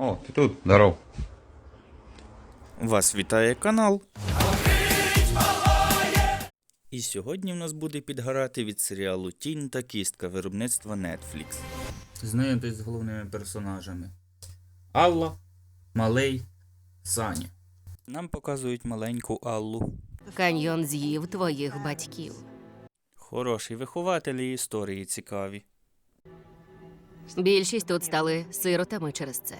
О, ти тут, здоров. Вас вітає канал. І сьогодні в нас буде підгорати від серіалу Тінь та кістка виробництва Netflix. Знайомтесь з головними персонажами: Алла, Малий, Саня. Нам показують маленьку Аллу. Каньйон з'їв твоїх батьків. Хороші вихователі історії цікаві. Більшість тут стали сиротами через це.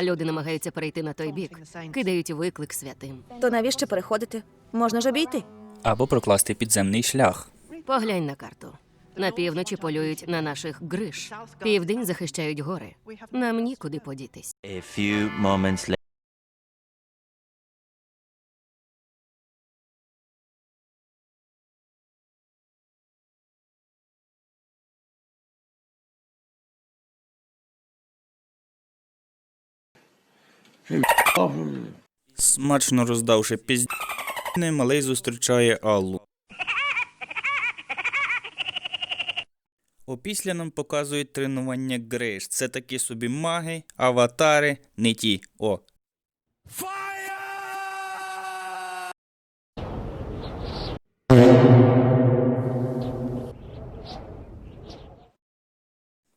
Люди намагаються перейти на той бік, кидають виклик святим. То навіщо переходити? Можна ж обійти. Або прокласти підземний шлях. Поглянь на карту. На півночі полюють на наших гриш. Південь захищають гори. Нам нікуди подітись. A few moments later. Смачно роздавши піздне, малий зустрічає Аллу. Опісля нам показують тренування Гриш. Це такі собі маги, аватари, не ті. О.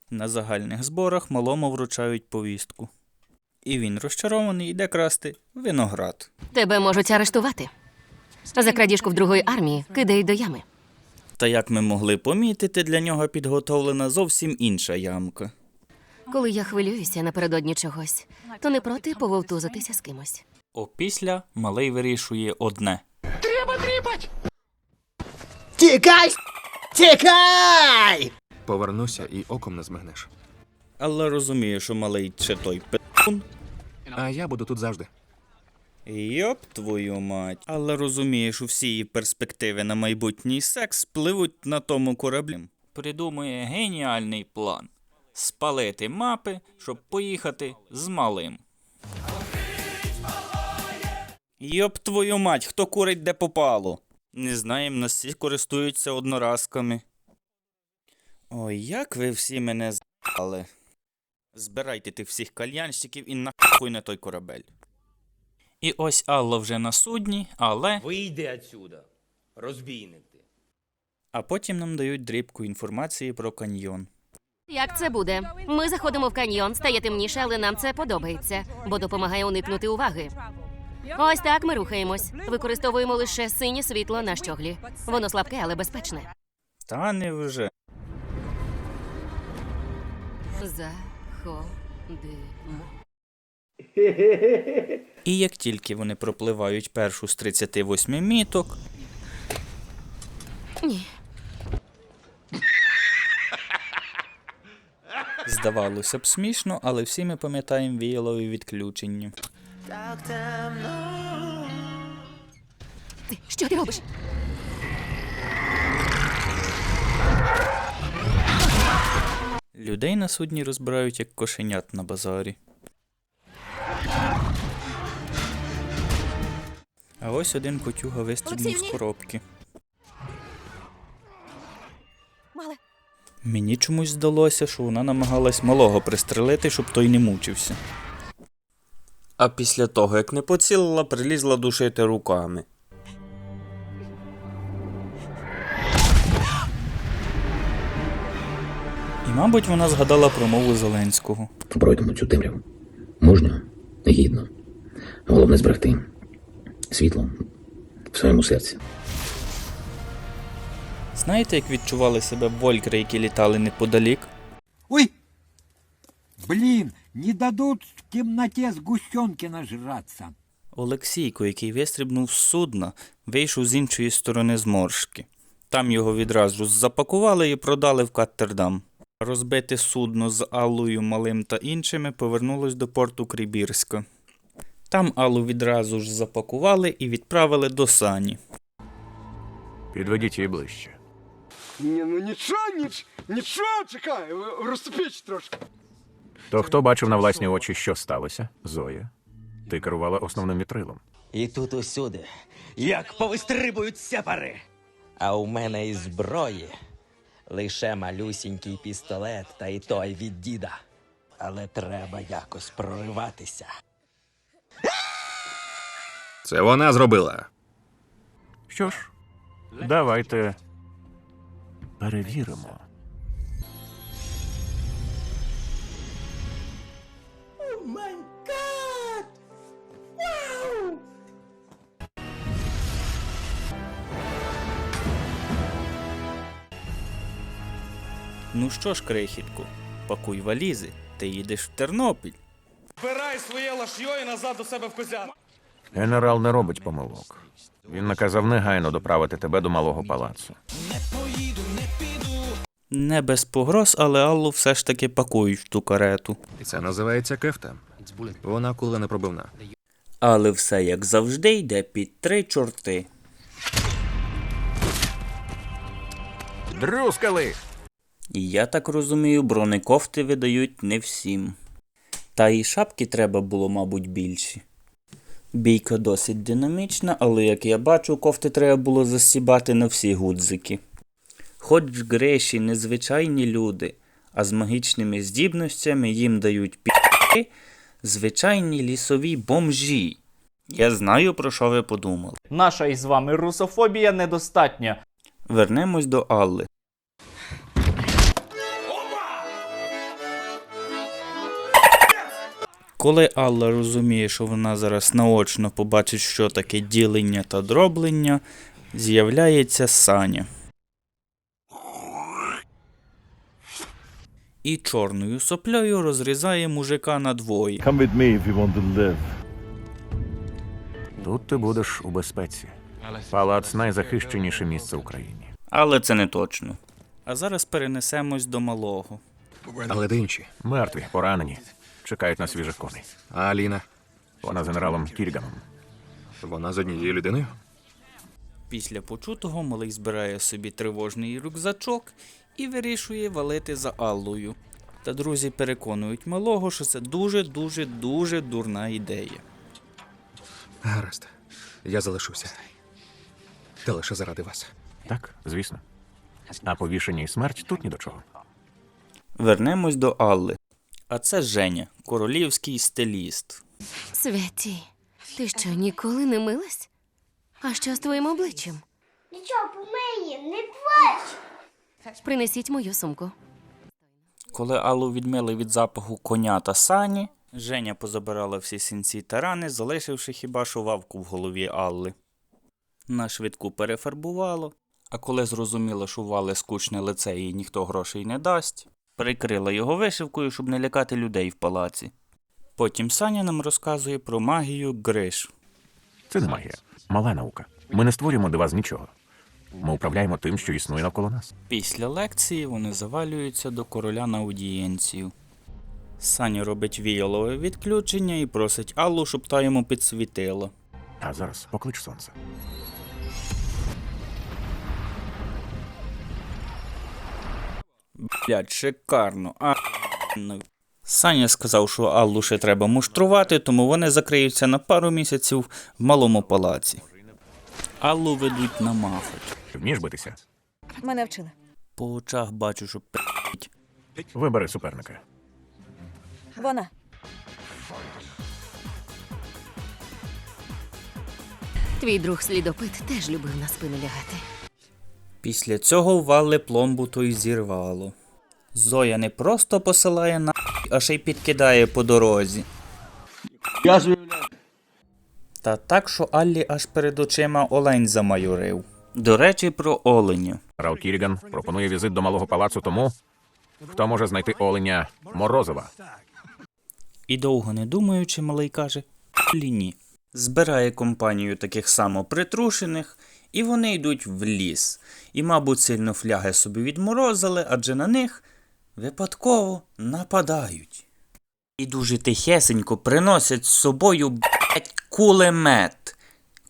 На загальних зборах малому вручають повістку. І він розчарований йде красти виноград. Тебе можуть арештувати. За крадіжку в другої армії кидають до ями. Та як ми могли помітити, для нього підготовлена зовсім інша ямка. Коли я хвилююся напередодні чогось, то не проти пововтузитися з кимось. Опісля малий вирішує одне. Тікай! Тікай! Повернуся і оком не змигнеш. Але розуміє, що малий чи той петун. А я буду тут завжди. Йоп твою мать. Але розуміє, що всі її перспективи на майбутній секс пливуть на тому кораблі. Придумує геніальний план спалити мапи, щоб поїхати з малим. Йоп твою мать, хто курить де попало? Не знаємо, нас всі користуються одноразками. Ой, як ви всі мене з***али. Збирайте тих всіх кальянщиків і нахуй на той корабель. І ось Алла вже на судні, але. Вийди отсюда, розбійник ти. А потім нам дають дрібку інформації про каньйон. Як це буде? Ми заходимо в каньйон, стає темніше, але нам це подобається, бо допомагає уникнути уваги. Ось так ми рухаємось. Використовуємо лише синє світло на щоглі. Воно слабке, але безпечне. Та не вже. Заходимо. І як тільки вони пропливають першу з 38 міток, Ні. здавалося б смішно, але всі ми пам'ятаємо віялові відключення. Ти що ти робиш? Людей на судні розбирають як кошенят на базарі. А ось один котюга вистрибнув з коробки. Мале, Мені чомусь здалося, що вона намагалась малого пристрелити, щоб той не мучився. А після того, як не поцілила, прилізла душити руками. Мабуть, вона згадала промову Зеленського. Пройдемо цю темряву. Мужньо, гідно. Головне зберегти світло в своєму серці. Знаєте, як відчували себе волькри, які літали неподалік? Ой! Блин, не дадут в темноте сгущенки нажраться. Олексійко, який вистрибнув з судна, вийшов з іншої сторони зморшки. Там його відразу запакували і продали в Каттердам. Розбите судно з Аллою Малим та іншими повернулось до порту Крібірська. Там Аллу відразу ж запакували і відправили до Сані. Підведіть її ближче. Ні, ну нічого, ніч, нічого, чекай, розступіть трошки. То хто бачив на власні очі, що сталося? Зоя. Ти керувала основним вітрилом. І тут усюди, як повистрибують сепари. А у мене із зброї лише малюсінький пістолет, та й той від діда. Але треба якось прориватися. Це вона зробила. Що ж, давайте перевіримо. Ну що ж, крихітку, пакуй валізи, ти їдеш в Тернопіль. Збирай своє лашйо і назад до себе в козя. Генерал не робить помилок. Він наказав негайно доправити тебе до малого палацу. Не без погроз, але Аллу все ж таки пакують в ту карету. І це називається кефта. Вона кула не пробивна. Але все як завжди йде під три чорти. Дрюскали! І я так розумію, бронекофти видають не всім. Та і шапки треба було, мабуть, більші. Бійка досить динамічна, але як я бачу, кофти треба було засібати на всі гудзики. Хоч греші незвичайні люди, а з магічними здібностями їм дають пі***и звичайні лісові бомжі. Я знаю, про що ви подумали. Наша із вами русофобія недостатня. Вернемось до Алли. Коли Алла розуміє, що вона зараз наочно побачить, що таке ділення та дроблення, з'являється Саня. І чорною соплею розрізає мужика надвоє. Come with me if you want to live. Тут ти будеш у безпеці. Палац найзахищеніше місце в Україні. Але це не точно. А зараз перенесемось до малого. Але де інші? Мертві, поранені, чекають на свіжих коней. А Аліна? Вона з генералом Кірганом. Вона з однією людиною? Після почутого малий збирає собі тривожний рюкзачок і вирішує валити за Аллою. Та друзі переконують малого, що це дуже дуже дуже дурна ідея. Гаразд. Я залишуся. Та лише заради вас. Так, звісно. А повішення і смерть тут ні до чого. Вернемось до Алли. А це Женя, королівський стиліст. Святі, ти що, ніколи не милась? А що з твоїм обличчям? Нічого, помиє, не плач. Принесіть мою сумку. Коли Аллу відмили від запаху коня та сані, Женя позабирала всі синці та рани, залишивши хіба що вавку в голові Алли. На швидку перефарбувало, а коли зрозуміла, що Вали скучне лице і ніхто грошей не дасть, прикрила його вишивкою, щоб не лякати людей в палаці. Потім Саня нам розказує про магію Гриш. Це не магія. Мала наука. Ми не створюємо дива з нічого. Ми управляємо тим, що існує навколо нас. Після лекції вони завалюються до короля на аудієнцію. Саня робить віялове відключення і просить Аллу, щоб та йому підсвітила. А зараз поклич сонце. Блять, шикарно. А... Саня сказав, що Аллу ще треба муштрувати, тому вони закриються на пару місяців в малому палаці. Аллу ведуть на махать. Вмієш битися? Мене вчили. По очах бачу, що п***ть. Вибери суперника. Вона. Твій друг слідопит теж любив на спину лягати. Після цього вали пломбу то й зірвало. Зоя не просто посилає на, а ще й підкидає по дорозі. Та так, що Аллі аж перед очима олень замайорив. До речі, про оленя. Генерал Кірган пропонує візит до малого палацу тому, хто може знайти оленя Морозова. І довго не думаючи, малий каже «Лі ні. Збирає компанію таких само притрушених, і вони йдуть в ліс. І, мабуть, сильно фляги собі відморозили, адже на них випадково нападають. І дуже тихесенько приносять з собою блять, кулемет.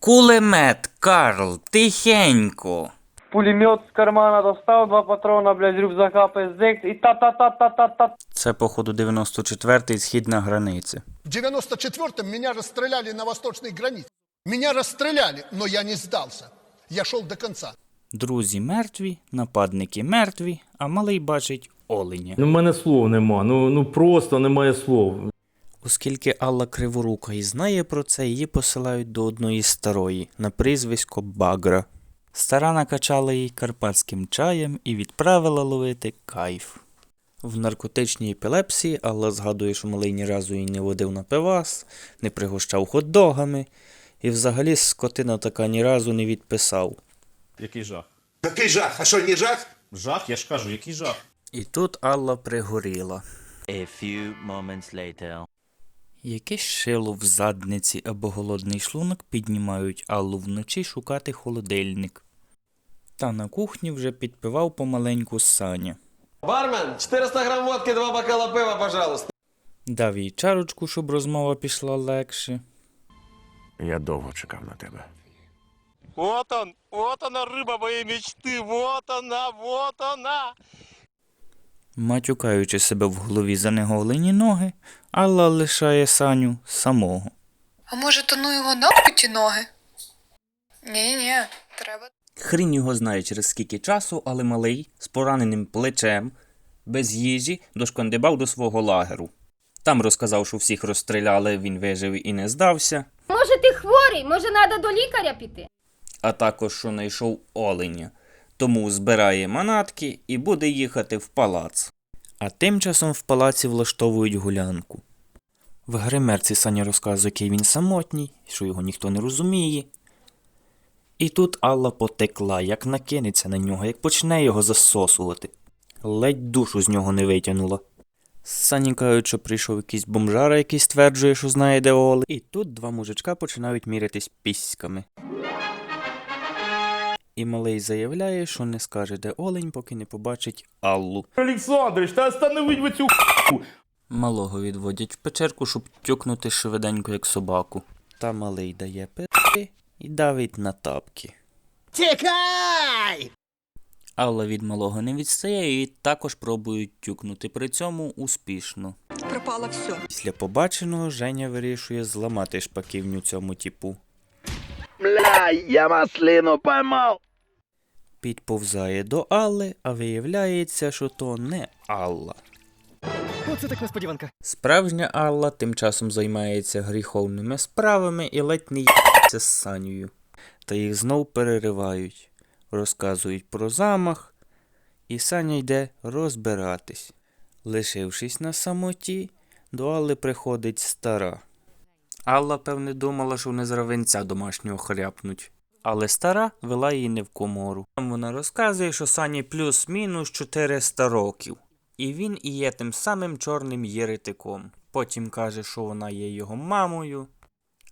Кулемет, Карл, тихенько. Пулемет з кармана достав, два патрона, блядь, з рюкзака пиздик і та-та-та-та-та-та. Це, походу, 94-й східна границя. В 94-м меня расстреляли на восточной границе. Меня расстреляли, но я не сдался. Я шел до конца. Друзі мертві, нападники мертві, а малий бачить оленя. Ну, в мене слов нема. Ну, ну просто немає слов. Оскільки Алла Криворука і знає про це, її посилають до одної старої на прізвисько Багра. Стара накачала їй карпатським чаєм і відправила ловити кайф. В наркотичній епілепсії Алла згадує, що малий ні разу її не водив на пивас, не пригощав хот-догами, і взагалі скотина така ні разу не відписав. Який жах? Какой жах? А что, не жах? Жах, я ж кажу, який жах. І тут Алла пригоріла. A few moments later. Якесь шило в задниці або голодний шлунок піднімають Аллу вночі шукати холодильник. Та на кухні вже підпивав помаленьку Саня. Бармен, 400 грам водки, два бокала пива, пожалуйста. Дав їй чарочку, щоб розмова пішла легше. Я довго чекав на тебе. Вот он, вот она рыба моей мечты, вот она, вот она. Матюкаючи себе в голові за неголені ноги, Алла лишає Саню самого. А може, то ну його нахуй ті ноги? Ні-ні, треба. Хрін його знає через скільки часу, але малий з пораненим плечем, без їжі, дошкандибав до свого лагеру. Там розказав, що всіх розстріляли, він вижив і не здався, Може, ти хворий? Може, треба до лікаря піти? а також що знайшов оленя. Тому збирає манатки і буде їхати в палац. А тим часом в палаці влаштовують гулянку. В гримерці Саня розказує, який він самотній, що його ніхто не розуміє. І тут Алла потекла, як накинеться на нього, як почне його засосувати. Ледь душу з нього не витягнула. Сані кажуть, що прийшов якийсь бомжара, який стверджує, що знає, де Оли. І тут два мужичка починають мірятись піськами. І малий заявляє, що не скаже, де олень, поки не побачить Аллу. Олександрович, та остановіть ви цю Малого відводять в печерку, щоб тюкнути швиденько, як собаку. Та малий дає пи і давить на тапки. Тікай! Алла від малого не відстає і також пробують тюкнути, при цьому успішно. Пропало все. Після побаченого Женя вирішує зламати шпаківню цьому типу. Бля, я маслину поймал! Підповзає до Алли, а виявляється, що то не Алла. Оце так несподіванка. Справжня Алла тим часом займається гріховними справами і ледь не їться з Санею. Та їх знов переривають, розказують про замах, і Саня йде розбиратись. Лишившись на самоті, до Алли приходить стара. Алла, певне, думала, що вони з равенця домашнього хряпнуть. Але стара вела її не в комору. Там вона розказує, що Сані плюс-мінус 400 років. І він і є тим самим чорним єретиком. Потім каже, що вона є його мамою.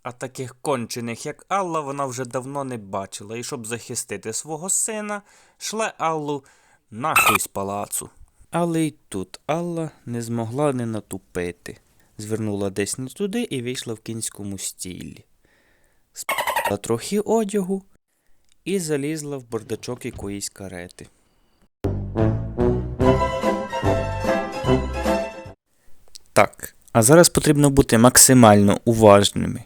А таких кончених, як Алла, вона вже давно не бачила, і щоб захистити свого сина, шле Аллу нахуй з палацу. Але й тут Алла не змогла не натупити. Звернула десь не туди і вийшла в кінському стілі. Спала трохи одягу і залізла в бардачок якоїсь карети. Так, а зараз потрібно бути максимально уважними.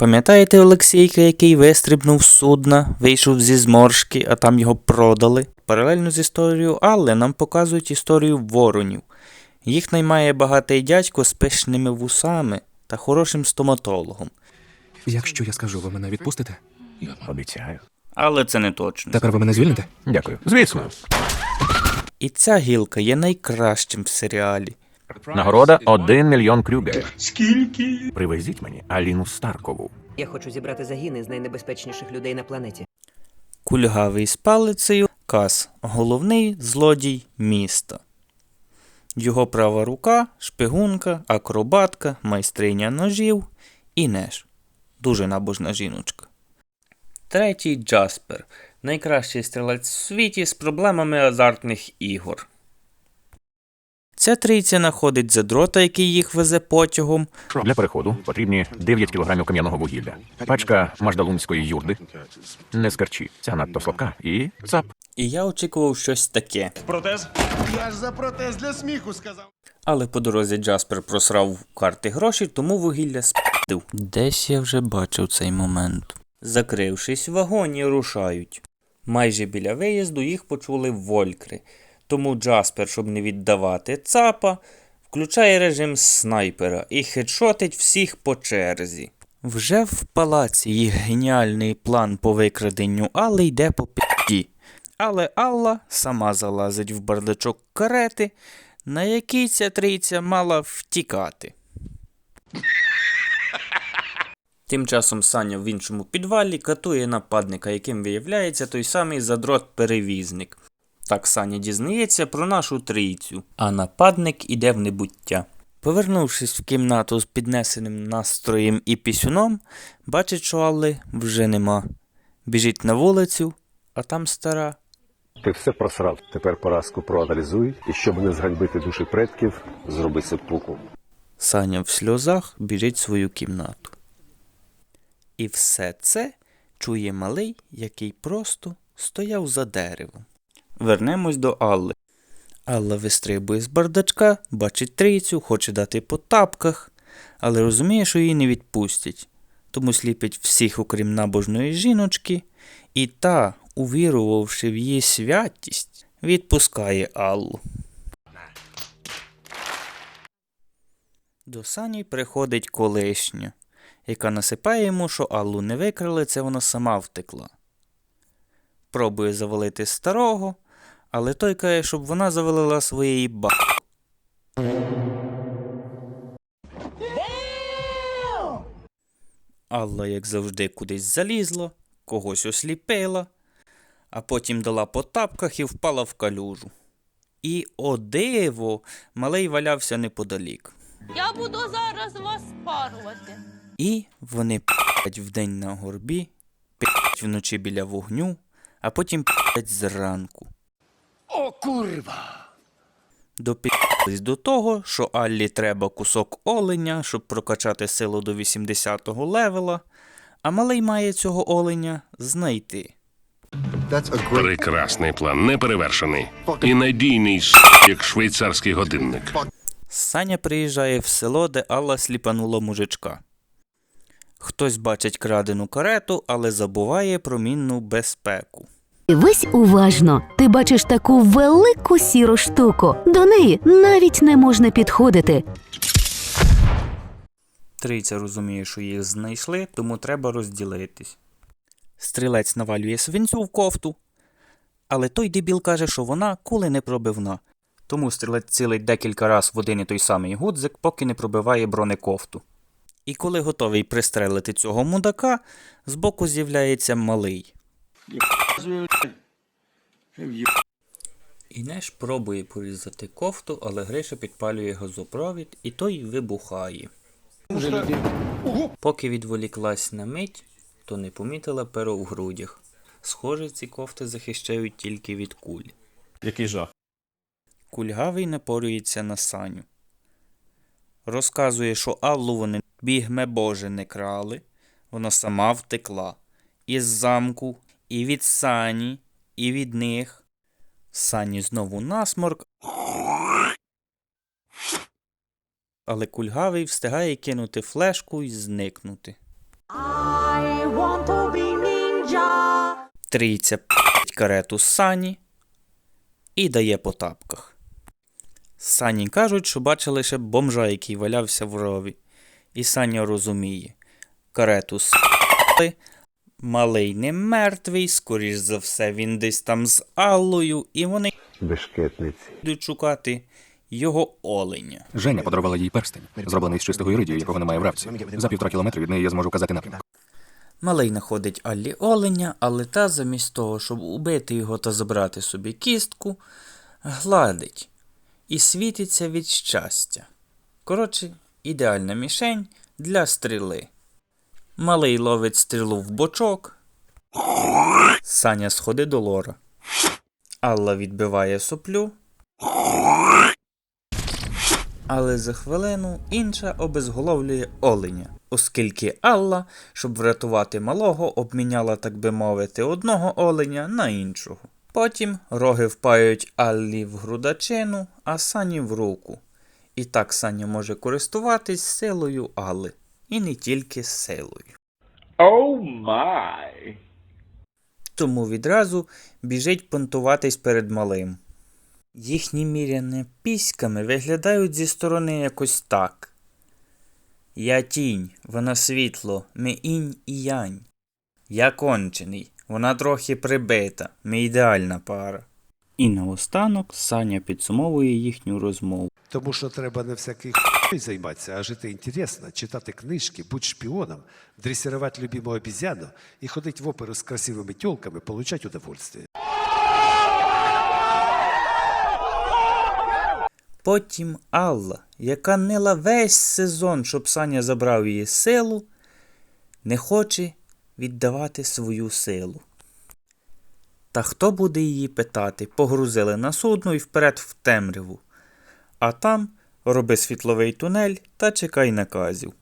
Пам'ятаєте Олексійка, який вистрибнув з судна, вийшов зі зморшки, а там його продали? Паралельно з історією Алли нам показують історію воронів. Їх наймає багатий дядько з пишними вусами та хорошим стоматологом. Якщо я скажу, ви мене відпустите? Обіцяю. Але це не точно. Тепер ви мене звільните? Дякую. Звісно. І ця гілка є найкращим в серіалі. Нагорода 1 мільйон крюгерів. Скільки? Привезіть мені Аліну Старкову. Я хочу зібрати загіни з найнебезпечніших людей на планеті. Кульгавий з палицею Кас, головний злодій міста. Його права рука, шпигунка, акробатка, майстриня ножів і Неш. Дуже набожна жіночка. Третій Джаспер. Найкращий стрілець в світі з проблемами азартних ігор. Ця трійця находить задрота, який їх везе потягом, Для переходу потрібні 9 кілограмів кам'яного вугілля, пачка маждалунської юрди, не скарчі, ця надто слабка, і цап. і я очікував щось таке. Протез? Я ж за протез для сміху сказав. Але по дорозі Джаспер просрав в карти гроші, тому вугілля спив. Десь я вже бачив цей момент. Закрившись в вагоні, рушають. Майже біля виїзду їх почули волькри. Тому Джаспер, щоб не віддавати цапа, включає режим снайпера і хедшотить всіх по черзі. Вже в палаці їх геніальний план по викраденню Алли йде по пі. Але Алла сама залазить в бардачок карети, на який ця трійця мала втікати. Тим часом Саня в іншому підвалі катує нападника, яким виявляється той самий задрот-перевізник. Так Саня дізнається про нашу трійцю, а нападник іде в небуття. Повернувшись в кімнату з піднесеним настроєм і пісюном, бачить, що Алли вже нема. Біжить на вулицю, а там стара. Ти все просрав. Тепер поразку проаналізуй, і щоб не зганьбити душі предків, зроби сеппуку. Саня в сльозах біжить в свою кімнату. І все це чує малий, який просто стояв за деревом. Вернемось до Алли. Алла вистрибує з бардачка, бачить трійцю, хоче дати по тапках, але розуміє, що її не відпустять. Тому сліпить всіх, окрім набожної жіночки, і та, увірувавши в її святість, відпускає Аллу. До Сані приходить колишня, яка насипає йому, що Аллу не викрали, це вона сама втекла. Пробує завалити старого, але той каже, щоб вона завалила своєї ба. Алла, як завжди, кудись залізла, когось осліпила, а потім дала по тапках і впала в калюжу. І, о диво, малий валявся неподалік. Я буду зараз вас парувати. І вони п***ять вдень на горбі, п***ять вночі біля вогню, а потім п***ять зранку. О, курва! Допі***лись до того, що Аллі треба кусок оленя, щоб прокачати силу до 80-го левела, а малий має цього оленя знайти. Прекрасний план, неперевершений. І надійний с**, як швейцарський годинник. Саня приїжджає в село, де Алла сліпанула мужичка. Хтось бачить крадену карету, але забуває про мінну безпеку. Дивись уважно. Ти бачиш таку велику сіру штуку. До неї навіть не можна підходити. Трійця розуміє, що їх знайшли, тому треба розділитись. Стрілець навалює свинцю в кофту, але той дебіл каже, що вона кули не пробивна. Тому стрілець цілить декілька раз в один і той самий гудзик, поки не пробиває бронекофту. І коли готовий пристрелити цього мудака, збоку з'являється малий. Інеш пробує порізати кофту, але Гриша підпалює газопровід, і той вибухає. Поки відволіклась на мить, то не помітила перо в грудях. Схоже, ці кофти захищають тільки від куль. Який жах. Кульгавий напорюється на Саню. Розказує, що Аллу вони бігме Боже не крали, вона сама втекла. Із замку, і від Сані, і від них. Сані знову насморк. Але кульгавий встигає кинути флешку і зникнути. Трійця п***ть карету Сані і дає по тапках. Сані кажуть, що бачили лише бомжа, який валявся в рові. І Саня розуміє. Карету с**ли, малий не мертвий, скоріш за все, він десь там з Аллою, і вони Бешкетниці. йдуть шукати його оленя. Женя подарувала їй перстень, зроблений з чистого іридію, якого немає в равці. За півтора кілометри від неї я зможу казати напрямок. Малий знаходить Аллі оленя, але та замість того, щоб убити його та забрати собі кістку, гладить і світиться від щастя. Коротше, ідеальна мішень для стріли. Малий ловить стрілу в бочок. Саня сходить до лора. Алла відбиває соплю. Але за хвилину інша обезголовлює оленя, оскільки Алла, щоб врятувати малого, обміняла, так би мовити, одного оленя на іншого. Потім роги впають Аллі в грудачину, а Сані в руку. І так Саня може користуватись силою Алли. І не тільки силою. Оу май. Тому відразу біжить понтуватись перед малим. Їхні міряне піськами виглядають зі сторони якось так. Я тінь, вона світло, ми інь і янь. Я кончений, вона трохи прибита, ми ідеальна пара. І наостанок Саня підсумовує їхню розмову. Тому що треба не всякий займатися, а жити інтересно, читати книжки, бути шпіоном, дресирувати любимого обізяну і ходити в оперу з красивими тілками, получати удовольствие. Потім Алла, яка нила весь сезон, щоб Саня забрав її силу, не хоче віддавати свою силу. Та хто буде її питати? Погрузили на судно і вперед в темряву. А там роби світловий тунель та чекай наказів.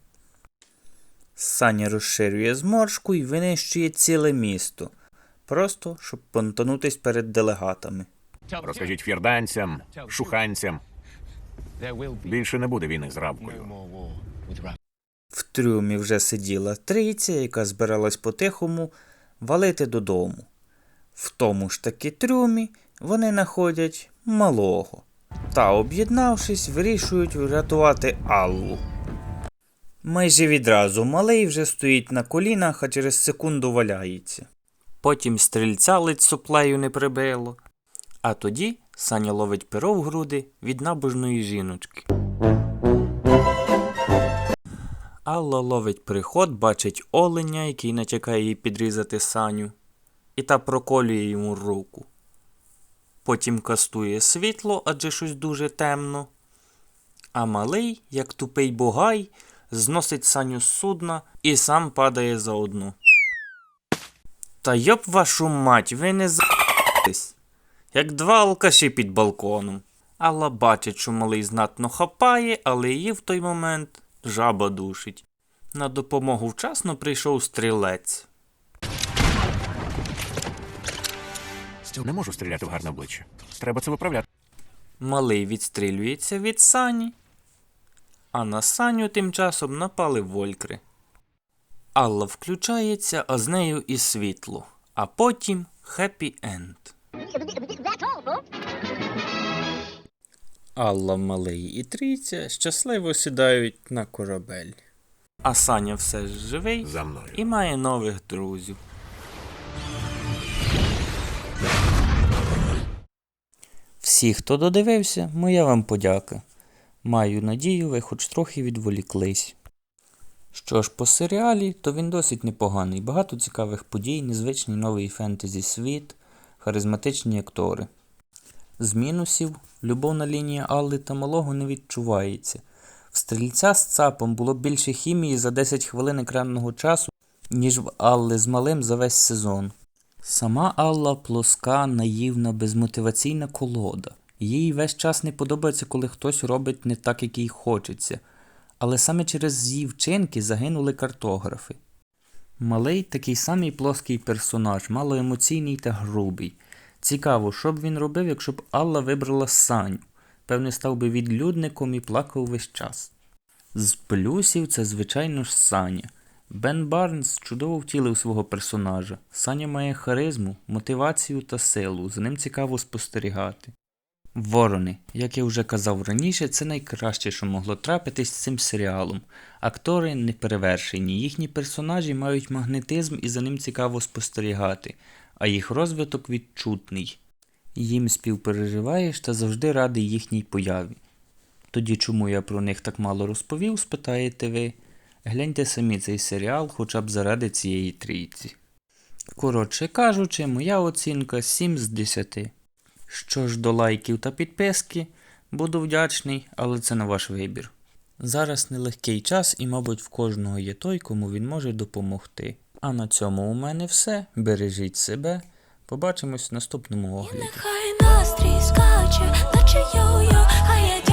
Саня розширює зморшку і винищує ціле місто, просто щоб понтанутись перед делегатами. Розкажіть фірданцям, шуханцям. Більше не буде війни з рабкою. В трюмі вже сиділа трійця, яка збиралась по-тихому валити додому. В тому ж таки трюмі вони знаходять малого. Та, об'єднавшись, вирішують врятувати Аллу. Майже відразу малий вже стоїть на колінах, а через секунду валяється. Потім стрільця ледь соплею не прибило. А тоді Саня ловить перо в груди від набожної жіночки. Алла ловить приход, бачить оленя, який натякає їй підрізати Саню, і та проколює йому руку. Потім кастує світло, адже щось дуже темно. А малий, як тупий бугай, зносить Саню з судна і сам падає заодно. Та йоп вашу мать, ви не за***тесь, як два алкаші під балконом. Алла бачить, що малий знатно хапає, але її в той момент жаба душить. На допомогу вчасно прийшов стрілець. Не можу стріляти в гарне обличчя. Треба це виправляти. Малий відстрілюється від сані, а на саню тим часом напали волькри. Алла включається, а з нею і світло, а потім хеппі енд. Алла, малий і трійця щасливо сідають на корабель. А Саня все ж живий За мною. і має нових друзів. Всі, хто додивився, моя вам подяка. Маю надію, ви хоч трохи відволіклись. Що ж по серіалі, то він досить непоганий. Багато цікавих подій, незвичний новий фентезі світ, харизматичні актори. З мінусів любовна лінія Алли та малого не відчувається. В стрільця з цапом було більше хімії за 10 хвилин екранного часу, ніж в Алли з малим за весь сезон. Сама Алла плоска, наївна, безмотиваційна колода. Їй весь час не подобається, коли хтось робить не так, як їй хочеться. Але саме через її вчинки загинули картографи. Малий такий самий плоский персонаж, малоемоційний та грубий. Цікаво, що б він робив, якщо б Алла вибрала Саню. Певне, став би відлюдником і плакав весь час. З плюсів це, звичайно ж, Саня. Бен Барнс чудово втілив свого персонажа. Саня має харизму, мотивацію та силу, за ним цікаво спостерігати. Ворони, як я вже казав раніше, це найкраще, що могло трапитись з цим серіалом. Актори неперевершені, їхні персонажі мають магнетизм і за ним цікаво спостерігати, а їх розвиток відчутний. Їм співпереживаєш та завжди радий їхній появі. Тоді чому я про них так мало розповів, спитаєте ви. Гляньте самі цей серіал хоча б заради цієї трійці. Коротше кажучи, моя оцінка 7 з 10. Що ж до лайків та підписки, буду вдячний, але це на ваш вибір. Зараз нелегкий час і, мабуть, в кожного є той, кому він може допомогти. А на цьому у мене все. Бережіть себе. Побачимось в наступному огляді. Хай настрій скаче, наче йо-йо, а я